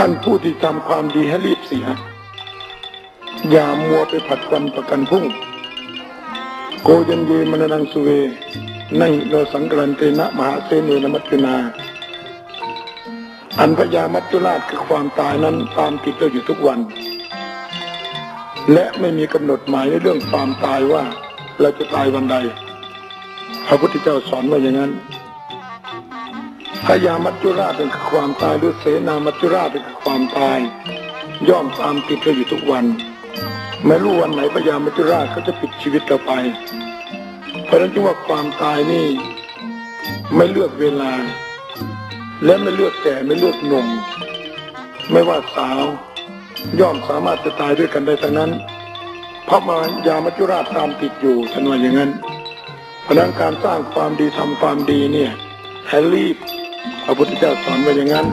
ท่านผู้ที่ทำความดีให้รีบเสีย อย่ามัวไปผัดวันประกันพรุ่ง โกยันเยมนนังสุเวในโนสังกรันเตนะมหาเสนีนมัจจุนา อันพยามัจจุราชคือความตายนั้นตามติดเราอยู่ทุกวัน และไม่มีกำหนดหมายในเรื่องความตายว่าเราจะตายวันใด พระพุทธเจ้าสอนว่าอย่างนั้น พยามัจจุราชเป็นคือความตายหรือเสนามัจจุราชเป็นคือความตาย ย่อมตามติดเราอยู่ทุกวันไม่รู้วันไหนพยามัจจุราชเขาจะปิดชีวิตเราไป เพราะฉะนั้นจึงว่าความตายนี่ ไม่เลือกเวลา และไม่เลือกแก่ไม่เลือกหนุ่ม ไม่ว่าสาว ย่อมสามารถจะตายด้วยกันได้ทั้งนั้น เพราะมายามัจจุราชตามติดอยู่ฉันว่าอย่างนั้นเพราะฉะนั้นการสร้างความดีทำความดีเนี่ยให้รีบ พระพุทธเจ้าสอนไว้อย่างนั้น